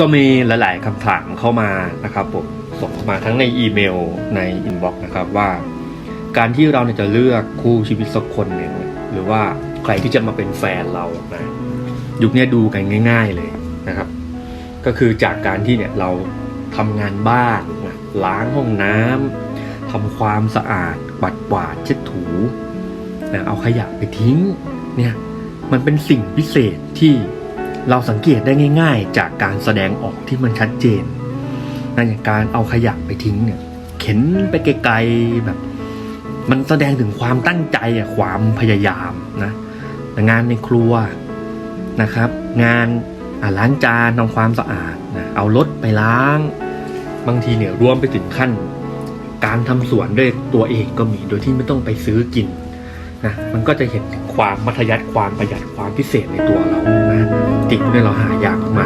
ก็มีหลาย ๆคำถามเข้ามานะครับผมส่งมาทั้งในอีเมลในอินบ็อกซ์นะครับว่า การที่เราจะเลือกคู่ชีวิตสักคนหนึ่งหรือว่าใครที่จะมาเป็นแฟนเรานะยุคนี้ดูกันง่าย ๆเลยนะครับ ก็คือจากการที่เนี่ยเราทำงานบ้านนะล้างห้องน้ำทำความสะอาดปัดกวาดเช็ดถูนะเอาขยะไปทิ้งเนี่ยมันเป็นสิ่งพิเศษที่ เราสังเกตได้ง่าย ๆ จากการแสดงออกที่มันชัดเจนนะอย่างการเอาขยะไปทิ้งเนี่ย เข็นไปไกลๆแบบ มันแสดงถึงความตั้งใจอะความพยายามนะแต่งานในครัวนะครับ งานล้างจานทำความสะอาดนะเอารถไปล้าง บางทีเนี่ยรวมไปถึงขั้น การทำสวนด้วยตัวเองก็มีโดยที่ไม่ต้องไปซื้อกินนะมันก็จะเห็นถึงความมัธยัติความประหยัดความพิเศษในตัวเรา นะสิ่งที่เราหายากมาก